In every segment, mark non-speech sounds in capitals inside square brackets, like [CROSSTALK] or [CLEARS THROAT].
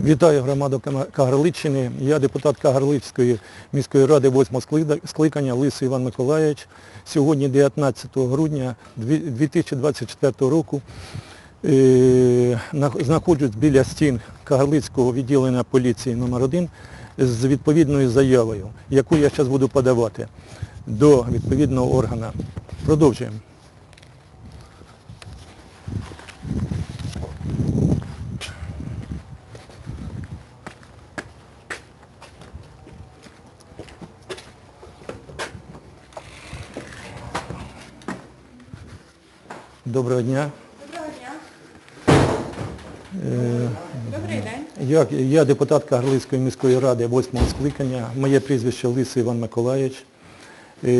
Вітаю громаду Кагарличчини. Я депутат Кагарлицької міської ради 8 скликання Лисий Іван Миколаївич. Сьогодні 19 грудня 2024 року е, знаходжусь біля стін Кагарлицького відділення поліції номер 1 з відповідною заявою, яку я зараз буду подавати до відповідного органу. Продовжуємо. Доброго дня. Доброго дня. Е, Добрий день. Я, я депутат Кагарлицької міської ради 8 скликання. Моє прізвище Лисий Іван Миколаївич. Е,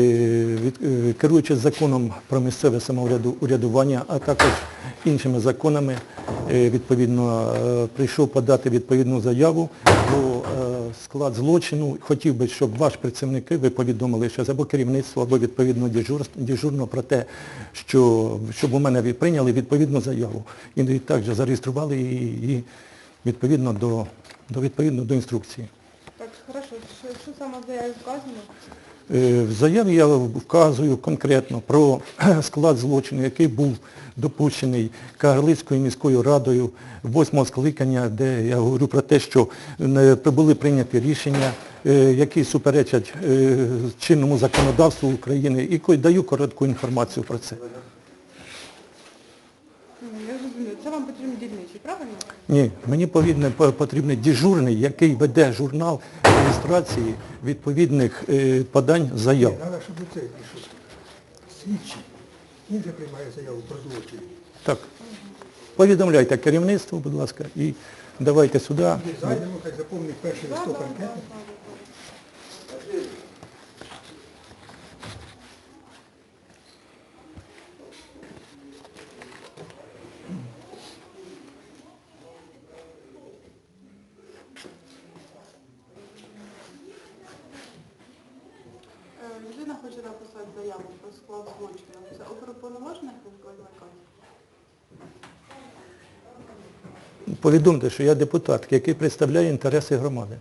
е, Керуючись законом про місцеве самоврядування, а також іншими законами, відповідно, прийшов подати відповідну заяву е, склад злочину. Хотів би, щоб ваші працівники ви повідомили ще або керівництво, або відповідно дежур- дежурно про те, що щоб у мене прийняли відповідну заяву. І також зареєстрували її відповідно до, до, відповідно до інструкції. Так, хорошо. Що, що саме в заяві вказано? Е, В заяві я вказую конкретно про [CLEARS THROAT] склад злочину, який був допущений Кагарлицькою міською радою восьмого скликання, де я говорю про те, що були прийняті рішення, е, які суперечать е, чинному законодавству України, і даю коротку інформацію про це. Я зрозуміла. Це вам потрібен дільничий, правильно? Ні, мені повідно- по- дежурний, який веде журнал реєстрації відповідних е, подань заяв. Треба, щоб це пішов. Слідчий. Він же приймає заяву про злочин. Так. Повідомляйте керівництво, будь ласка, і давайте сюди. Зайдемо, хай заповнить перший листок анкету. Е, Хоче написати заяву про склад злочину. Це оперуповноважених викликати? Повідомте, що я депутат, який представляє інтереси громади.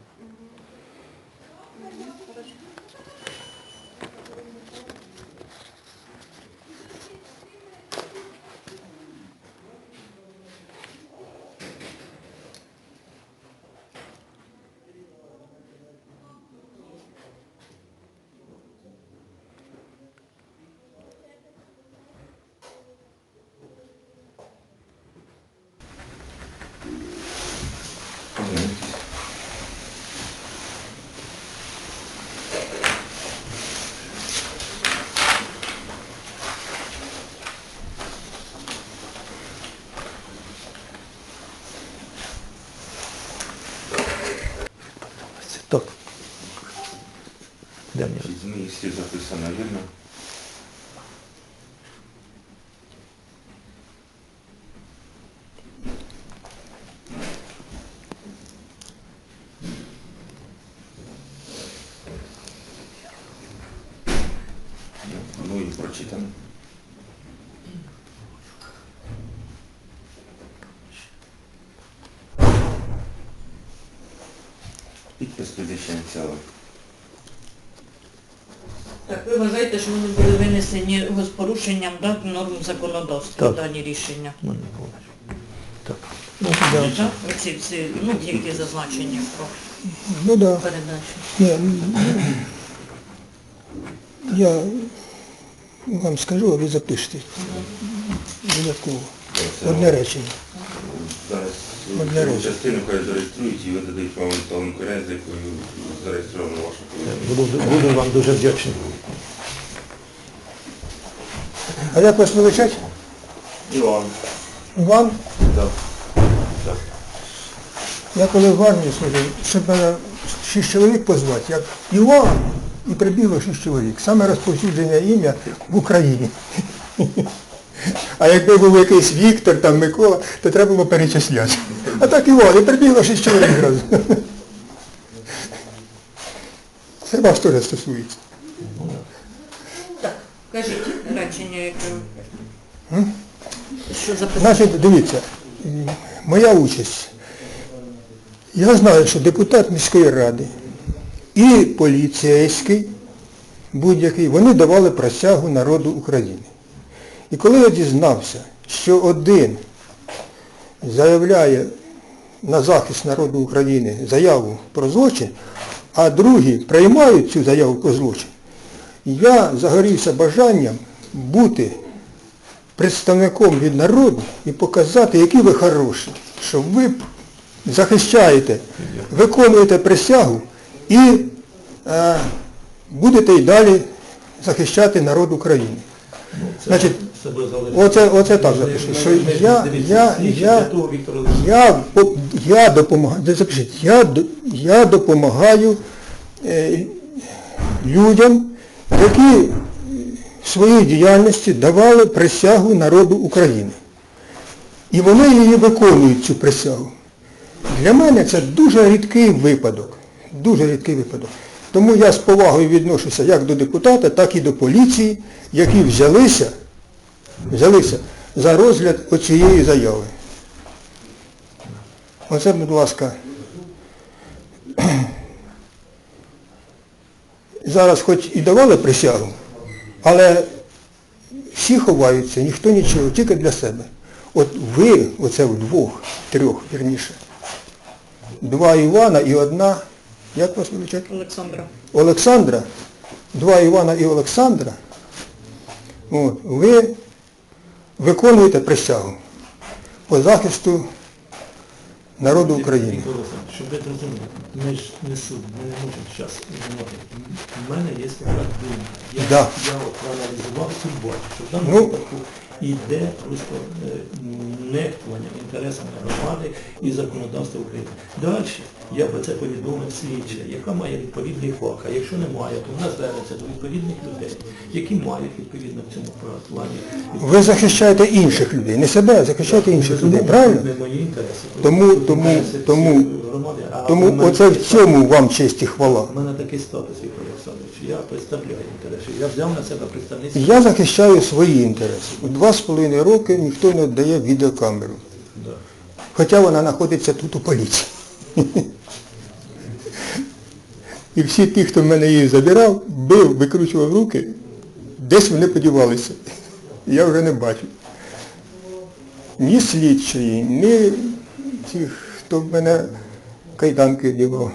Так. Де мені? Записано, вірно? Ну і прочитано. Підпис підвищення. Так, ви вважаєте, що вони були винесені з порушенням да, норм законодавства, Так. дані рішення? Ну, Миколаївич. Так. Ну, да. Так? Оці всі, ну, які зазначені про Ну. Да. передачу. Ні, ну, я вам скажу, а ви запишете. Додатково. Одне речення. Зараз Одне цю речення. Частину хай зареєструють і видадуть вам електронну коррею, з якою зареєстровано ваша повідомлення. Буду, вам дуже вдячний. А як вас величать? Іван. Іван? Так. Я коли в армії служив, щоб мене шість чоловік позвати, як Іван, і прибігло шість чоловік. Саме розповсюджене ім'я в Україні. [LAUGHS] А якби був якийсь Віктор, там Микола, то треба було перечисляти. А так і Іван, і прибігло шість чоловік разом. Це вас теж стосується. Так, кажіть речення, яке... Що? Значить, дивіться, моя участь. Я знаю, що депутат міської ради і поліцейський будь-який, вони давали присягу народу України. І коли я дізнався, що один заявляє на захист народу України заяву про злочин, а другі приймають цю заяву про злочин, я загорівся бажанням бути представником від народу і показати, які ви хороші, що ви захищаєте, виконуєте присягу і е, будете й далі захищати народ України. Значить, оце, оце так запишіть, що я, я, я, я, по- я допомагаю, запишіть, я, до- я допомагаю е, людям, які в своїй діяльності давали присягу народу України. І вони її виконують, цю присягу. Для мене це дуже рідкий випадок. Дуже рідкий випадок. Тому я з повагою відношуся як до депутата, так і до поліції, які взялися, взялися за розгляд оцієї заяви. Оце, будь ласка, [CLEARS THROAT] зараз хоч і давали присягу, але всі ховаються, ніхто нічого, тільки для себе. От ви, оце вдвох, трьох, вірніше, два Івана і одна, як вас величать? Олександра. Олександра, два Івана і Олександра, от, ви виконуєте присягу по захисту народу України. Віктор Олександрович, щоб ви розуміли, ми ж не суд, ми не можемо зараз говорити. У мене є така думка. Я, Да. я от проаналізував бачу, що в даному Ну. випадку йде просто е, нехтування інтересами громади і законодавства України. Далі я про це повідомив слідче, яка має відповідний фах. А якщо немає, то вона звернеться до відповідних людей, які мають відповідно в цьому плані. Ви захищаєте інших людей, не себе, а захищаєте інших людей, правильно? Не мої інтереси. Тому- тому- тому- громади, а Тому мене оце в такий цьому вам честь і хвала. у мене такий статус, Віктор Олександрович. Я представляю інтереси. Я взяв на себе представництво. Я захищаю свої інтереси. У два з половиною роки ніхто не віддає відеокамеру. Да. Хоча вона знаходиться тут у поліції. І всі ті, хто в мене її забирав, бив, викручував руки, десь вони подівалися. Я вже не бачу. Ні слідчої, ні тих, хто в мене кайданки одягав.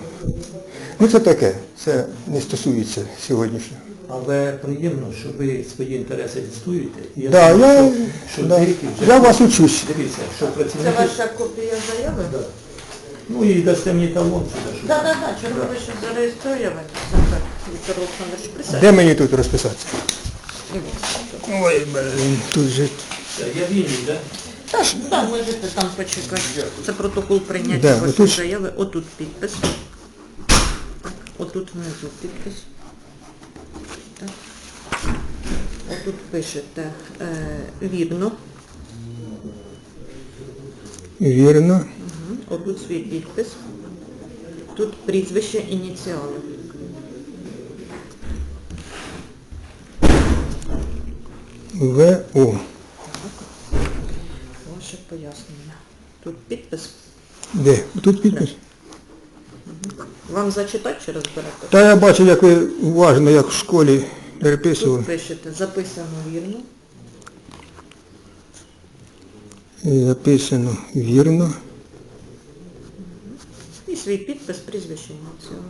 Ну це таке, це не стосується сьогоднішнього. Але приємно, що ви свої інтереси відстоюєте. І я Да, думаю, я, що, що да, деякі вже... я вас учусь. Дивіться, що Це працівники... ваша копія заяви? Да. Ну і дасте мені талон сюди. Так, так, так, чому ви ще зареєстровані? Так, Віктор Олександрович, присядьте. Де мені тут розписатися? Ой, блин, тут же. Все, Я вільний, так? Так, так, можете там почекати. Це протокол прийняття Да, вашої отут- заяви. Отут підпис. Отут внизу підпис. Так. Отут пишете е, вірно. Вірно. Мгм. Отут свій підпис. Тут прізвище, ініціали. ВО. Ваше пояснення. Тут підпис. Де? Тут підпис? Вам зачитати чи розберете? Та я бачу, як ви уважно, як в школі переписували. Тут пишете записано вірно. Записано вірно. І свій підпис, прізвище ініціали.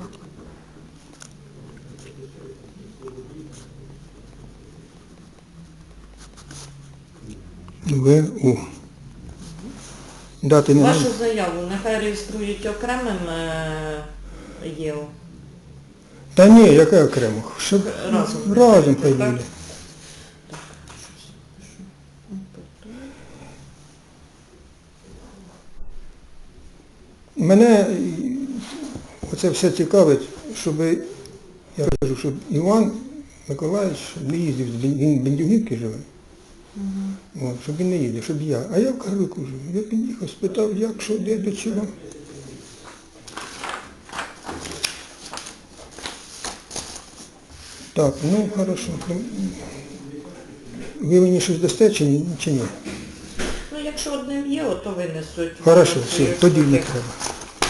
ВУ. Дати не Вашу заяву нехай реєструють окремим е, ЄО. Та ні, яке окремо? Щоб Разом. разом буде. Мене оце все цікавить, щоб, я кажу, щоб Іван Миколаївич не їздив, він в Бендюгівці живе. От, щоб він не їздив, щоб я. А я в Карлику живу. Я під'їхав, спитав, як, що, де, до чого. Так, ну хорошо. Ну, Ви мені щось дасте чи ні? Чи ні? Ну, якщо одним ЄО, то винесуть. Хорошо, все, тоді не треба.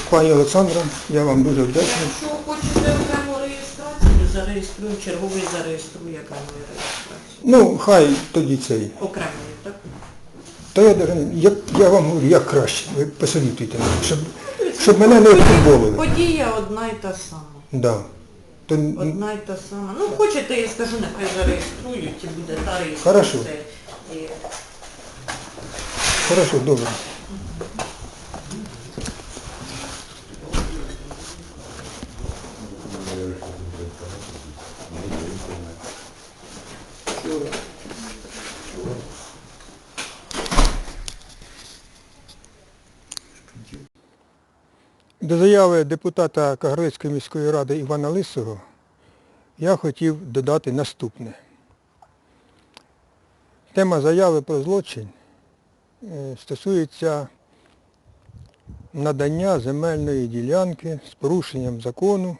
Пані Олександра, я вам дуже вдячний. Якщо хочете окрему реєстрацію, зареєструю, черговий зареєструє окрему реєстрацію. Ну, хай тоді цей. Окремою, так? Та я, даже- я, я вам говорю, як краще, ви посовітуйте мене, щоб, щоб мене не футболили. Подія одна й та сама. Да. То, Одна й та сама. Ну, хочете, я скажу, нехай зареєструють і буде та реєстрація. Хорошо. І хорошо, добре. До заяви депутата Кагарлицької міської ради Івана Лисого я хотів додати наступне. Тема заяви про злочин е, стосується надання земельної ділянки з порушенням закону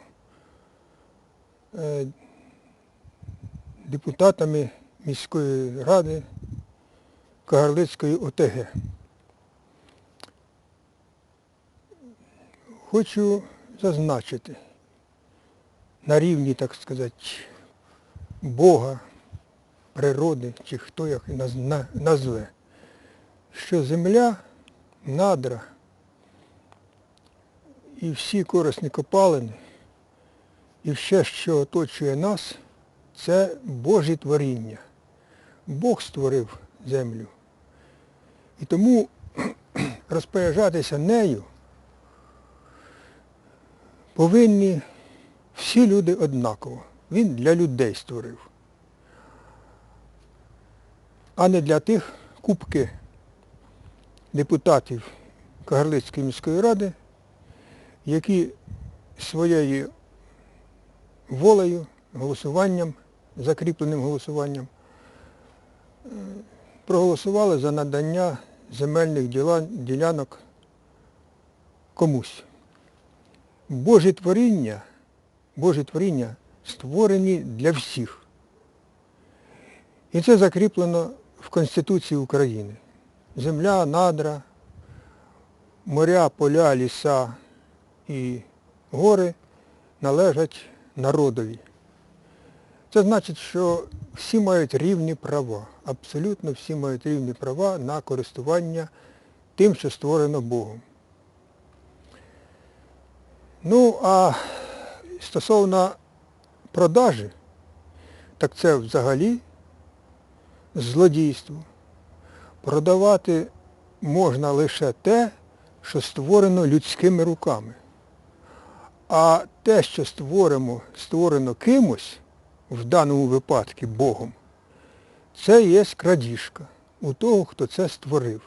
е, депутатами міської ради Кагарлицької ОТГ. Хочу зазначити на рівні, так сказати, Бога, природи, чи хто як назве, що земля, надра і всі корисні копалини, і все, що оточує нас, це Божі творіння. Бог створив землю. І тому [CLEARS THROAT] розпоряджатися нею повинні всі люди однаково. Він для людей створив. А не для тих кубки депутатів Кагарлицької міської ради, які своєю волею, голосуванням, закріпленим голосуванням, проголосували за надання земельних ділянок комусь. Божі творіння, Божі творіння створені для всіх. І це закріплено в Конституції України. Земля, надра, моря, поля, ліса і гори належать народові. Це значить, що всі мають рівні права, абсолютно всі мають рівні права на користування тим, що створено Богом. Ну, а стосовно продажі, так це взагалі злодійство. Продавати можна лише те, що створено людськими руками. А те, що створено, створено кимось, в даному випадку Богом, це є крадіжка у того, хто це створив.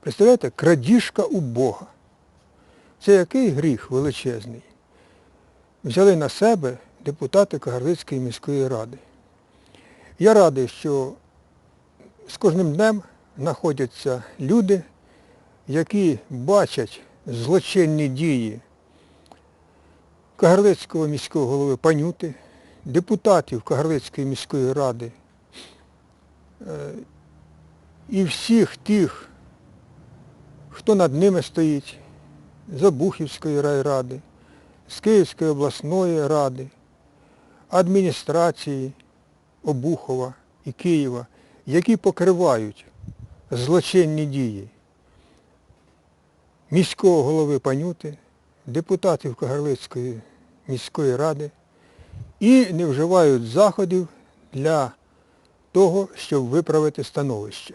Представляєте, крадіжка у Бога. Це який гріх величезний? Взяли на себе депутати Кагарлицької міської ради. Я радий, що з кожним днем знаходяться люди, які бачать злочинні дії Кагарлицького міського голови Панюти, депутатів Кагарлицької міської ради е, і всіх тих, хто над ними стоїть, з Обухівської райради, з Київської обласної ради, адміністрації Обухова і Києва, які покривають злочинні дії міського голови Панюти, депутатів Кагарлицької міської ради і не вживають заходів для того, щоб виправити становище.